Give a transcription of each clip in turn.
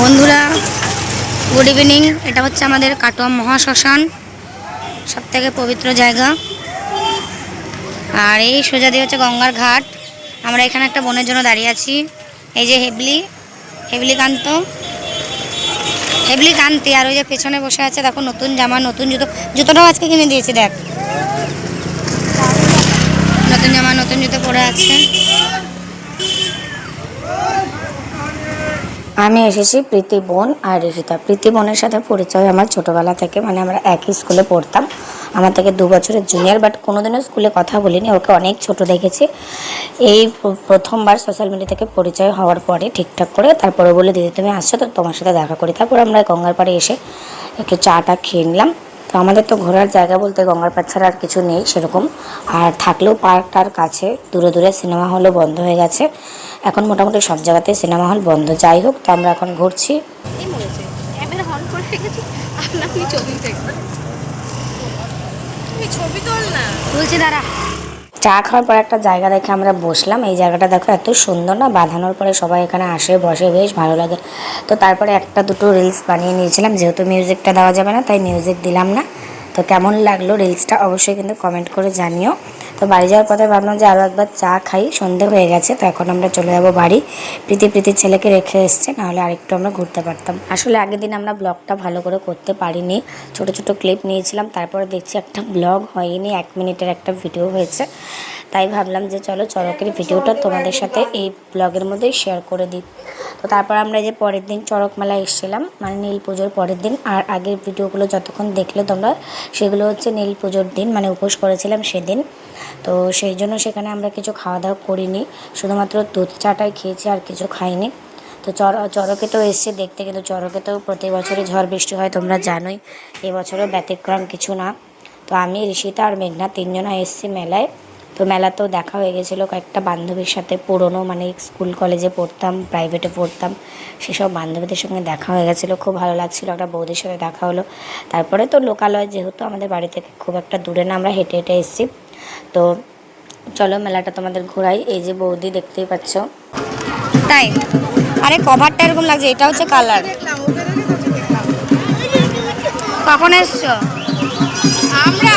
বন্ধুরা good evening এটা হচ্ছে আমাদের কাটোয়া মহাশ্মশান সব থেকে পবিত্র জায়গা। আর এই সোজা দিয়ে হচ্ছে গঙ্গার ঘাট। আমরা এখানে একটা বোনের জন্য দাঁড়িয়ে আছি। এই যে হেবলি হেবলি কান্ত হেবলি কান্তি আর ওই যে পেছনে বসে আছে, দেখো নতুন জামা, নতুন জুতো। জুতোটাও আজকে কিনে দিয়েছি, দেখ। নতুন জামা, নতুন জুতো পরে আছে। আমি এসেছি প্রীতি বোন আর ঋষিতা প্রীতি বোনের সাথে পরিচয় আমার ছোটবেলা থেকে মানে আমরা একই স্কুলে পড়তাম। আমার থেকে দু বছরের জুনিয়র বাট কোনোদিনও স্কুলে কথা বলিনি। ওকে অনেক ছোট দেখেছি। এই প্রথমবার সোশ্যাল মিডিয়া থেকে পরিচয় হওয়ার পরে ঠিকঠাক করে তারপরে বলে দিদি, তুমি আসছো তো? তোমার সাথে দেখা করি। তারপর আমরা গঙ্গার পাড়ে এসে একটু চাটা খেয়ে নিলাম। তো আমাদের তো ঘোরার জায়গা বলতে গঙ্গার পাড় ছাড়া আর কিছু নেই সেরকম। আর থাকলেও পার্কটার কাছে, দূরে দূরে সিনেমা হলও বন্ধ হয়ে গেছে। এখন মোটামুটি সব জায়গাতে সিনেমা হল বন্ধ। যাই হোক তো আমরা এখন ঘুরছি। চা খাওয়ার পর একটা জায়গা দেখে আমরা বসলাম। এই জায়গাটা দেখো এত সুন্দর না? বাঁধানোর পরে সবাই এখানে আসে বসে বেশ ভালো লাগে। তো তারপরে একটা দুটো রিলস বানিয়ে নিয়েছিলাম। যেহেতু মিউজিকটা দেওয়া যাবে না তাই মিউজিক দিলাম না। তো কেমন লাগল রিলসটা অবশ্যই কিন্তু কমেন্ট করে জানিও। তো বাড়ি যাওয়ার পথে ভাবলাম যে আরও একবার চা খাই, সন্ধে হয়ে গেছে, তো এখন আমরা চলে যাব বাড়ি। প্রীতি প্রীতির ছেলেকে রেখে এসছে, নাহলে আরেকটু আমরা ঘুরতে পারতাম। আসলে আগের দিন আমরা ব্লগটা ভালো করে করতে পারিনি। ছোট ছোট ক্লিপ নিয়েছিলাম, তারপরে দেখছি একটা ব্লগ হয়নি, এক মিনিটের একটা ভিডিও হয়েছে। তাই ভাবলাম যে চলো চড়কের ভিডিওটা তোমাদের সাথে এই ব্লগের মধ্যেই শেয়ার করে দিই। তো তারপর আমরা যে পরের দিন চড়ক মেলায় এসেছিলাম মানে নীল পুজোর পরের দিন। আর আগের ভিডিওগুলো যতক্ষণ দেখলে তোমরা, সেগুলো হচ্ছে নীল পুজোর দিন মানে উপোস করেছিলাম সেদিন। তো সেই জন্য সেখানে আমরা কিছু খাওয়া দাওয়া করিনি, শুধুমাত্র দুধ চাটাই খেয়েছি আর কিছু খাইনি। তো চর চড়কে তো এসছে দেখতে, কিন্তু চড়কে তো প্রতি বছরই ঝড় বৃষ্টি হয়, তোমরা জানোই। এবছরও ব্যতিক্রম কিছু না। তো আমি, ঋষিতা আর মেঘনা তিনজনা এসছি মেলায়। তো মেলাতেও দেখা হয়ে গেছিল। কয়েকটা বান্ধবীর সাথে পুরনো মানে স্কুল, কলেজে পড়তাম প্রাইভেটে পড়তাম। সেসব বান্ধবীদের সঙ্গে দেখা হয়ে গেছিল। খুব ভালো লাগছিল। একটা বৌদির সাথে দেখা হলো। তারপরে তো লোকালয়, যেহেতু আমাদের বাড়ি থেকে খুব একটা দূরে না, আমরা হেঁটে হেঁটে এসেছি। তো চলো মেলাটা তোমাদের ঘোরাই। এই যে বৌদি, দেখতেই পাচ্ছ। তাই? আরে কভারটা এরকম লাগছে। এটা হচ্ছে কালার কখন এসছো? আমরা?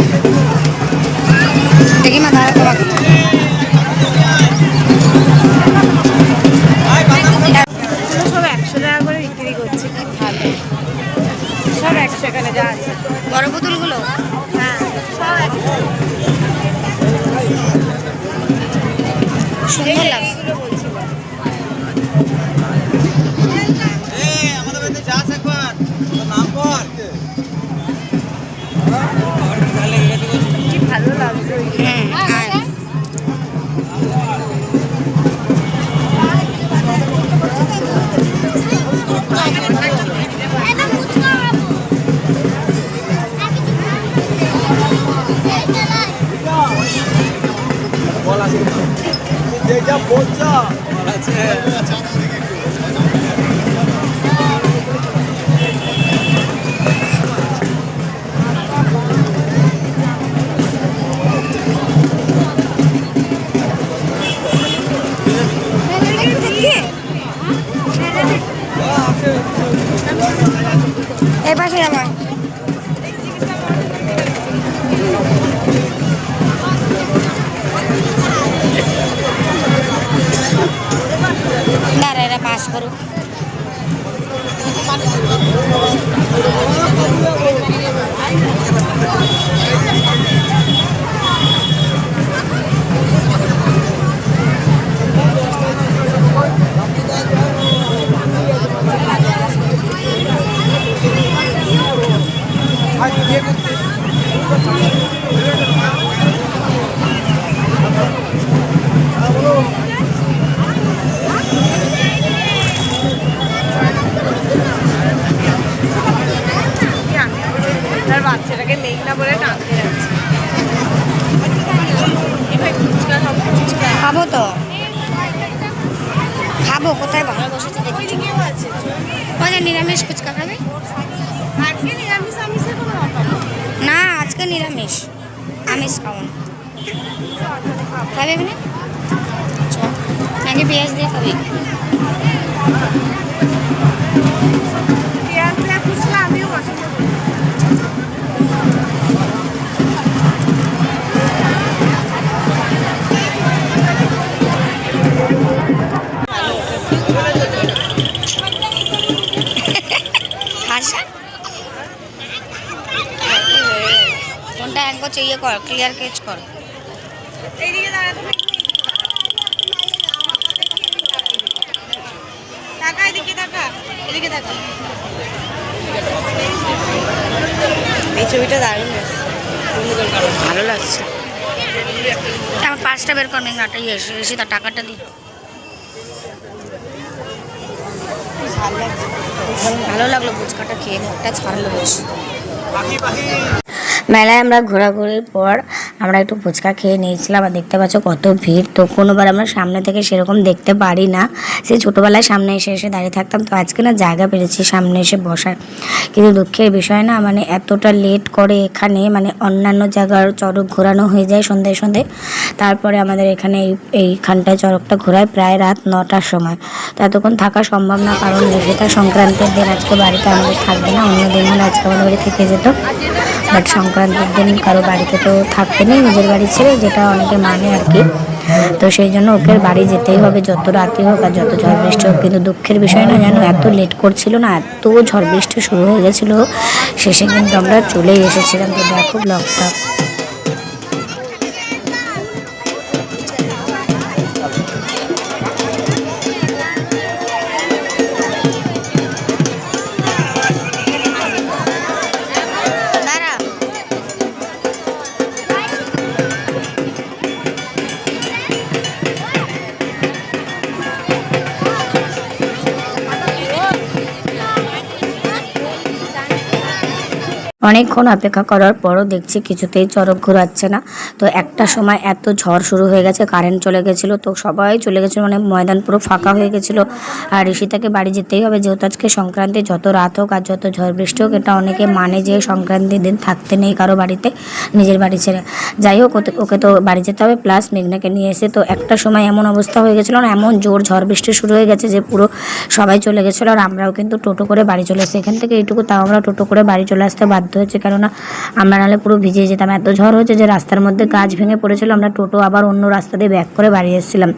বলছো আছে আমার। পাস করো ফুচকা খাবে আজকে নিরামিষ, আমিষের কোনো না, আজকে নিরামিষ। আমিষ খাব না। খাবে এখানে। নাকি পেঁয়াজ দিয়ে খাবি। ইয়ে কর ক্লিয়ার কেচ কর এইদিকে টাকা এদিকে টাকা এদিকে টাকা এই ছবিটা দারুণ ভালো লাগছে। আমার পাঁচটা বের কর এসে এসে তার টাকাটা দি ভালো লাগল ফুচকাটা খেয়ে মুখটা ছাড়লো বেশ। মেলায় আমরা ঘোরাঘুরির পর আমরা একটু ফুচকা খেয়ে নিয়েছিলাম আর দেখতে পাচ্ছ কত ভিড়। তো কোনোবার আমরা সামনে থেকে সেরকম দেখতে পারি না। সেই ছোটোবেলায় সামনে এসে এসে দাঁড়িয়ে থাকতাম। তো আজকে না জায়গা পেরেছি সামনে এসে বসার। কিন্তু দুঃখের বিষয় না মানে এতটা লেট করে এখানে মানে অন্যান্য জায়গার চড়ক ঘোরানো হয়ে যায় সন্ধ্যায় সন্ধ্যায়। তারপরে আমাদের এখানে এই, এইখানটায় চড়কটা ঘোরায় প্রায় রাত নটার সময়। তো এতক্ষণ থাকা সম্ভব না, কারণ যেটা সংক্রান্তির দিন আজকে বাড়িতে আমাদের থাকবে না। অন্য দিন হলে আজকে আমাদের বাড়ি থেকে যেত। বাট সংক্রান্তির দিন কারও বাড়িতে তো থাকতে নেই নিজের বাড়ি ছেড়ে, যেটা অনেকে মানে আর কি। তো সেই জন্য ওকে বাড়ি যেতেই হবে, যত রাতে হোক আর যত ঝড় বৃষ্টি হোক। কিন্তু দুঃখের বিষয় না, যেন এত লেট করছিল না, এত ঝড় বৃষ্টি শুরু হয়ে গেছিল। শেষে কিন্তু আমরা চলেই এসেছিলাম। তো দেখো ব্লগটা অনেকক্ষণ অপেক্ষা করার পরও দেখছি কিছুতেই চরক ঘোরাচ্ছে না। তো একটা সময় এত ঝড় শুরু হয়ে গেছে কারেন্ট চলে গেছিল, তো সবাই চলে গেছিল মানে ময়দান পুরো ফাঁকা হয়ে গেছিল। আর ঋষিতাকে বাড়ি যেতেই হবে, যেহেতু আজকে সংক্রান্তি, যত রাত হোক আর যত ঝড় বৃষ্টি হোক, এটা অনেকে মানে যে সংক্রান্তির দিন থাকতে নেই কারও বাড়িতে, নিজের বাড়ি ছেড়ে। যাই হোক ওকে তো বাড়ি যেতে হবে প্লাস মেঘনাকে নিয়ে এসে তো একটা সময় এমন অবস্থা হয়ে গেছিল না, এমন জোর ঝড় বৃষ্টি শুরু হয়ে গেছে যে পুরো সবাই চলে গেছিল আর আমরাও কিন্তু টোটো করে বাড়ি চলে এসেছি। এখান থেকে এইটুকু, তাও আমরা টোটো করে বাড়ি চলে আসতে বাধ্য হয়েছে কেননা আমরা নাহলে পুরো ভিজে যেতাম। এত ঝড় হচ্ছে যে রাস্তার মধ্যে গাছ ভেঙে পড়েছিল। আমরা টোটো আবার অন্য রাস্তা দিয়ে ব্যাক করে বাড়ি এসেছিলাম।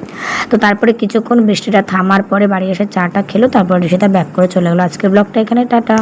তো তারপরে কিছুক্ষণ বৃষ্টিটা থামার পরে বাড়ি এসে চাটা খেলো। তারপরে সেটা ব্যাক করে চলে গেলো। আজকের ব্লগটা এখানে টাটা।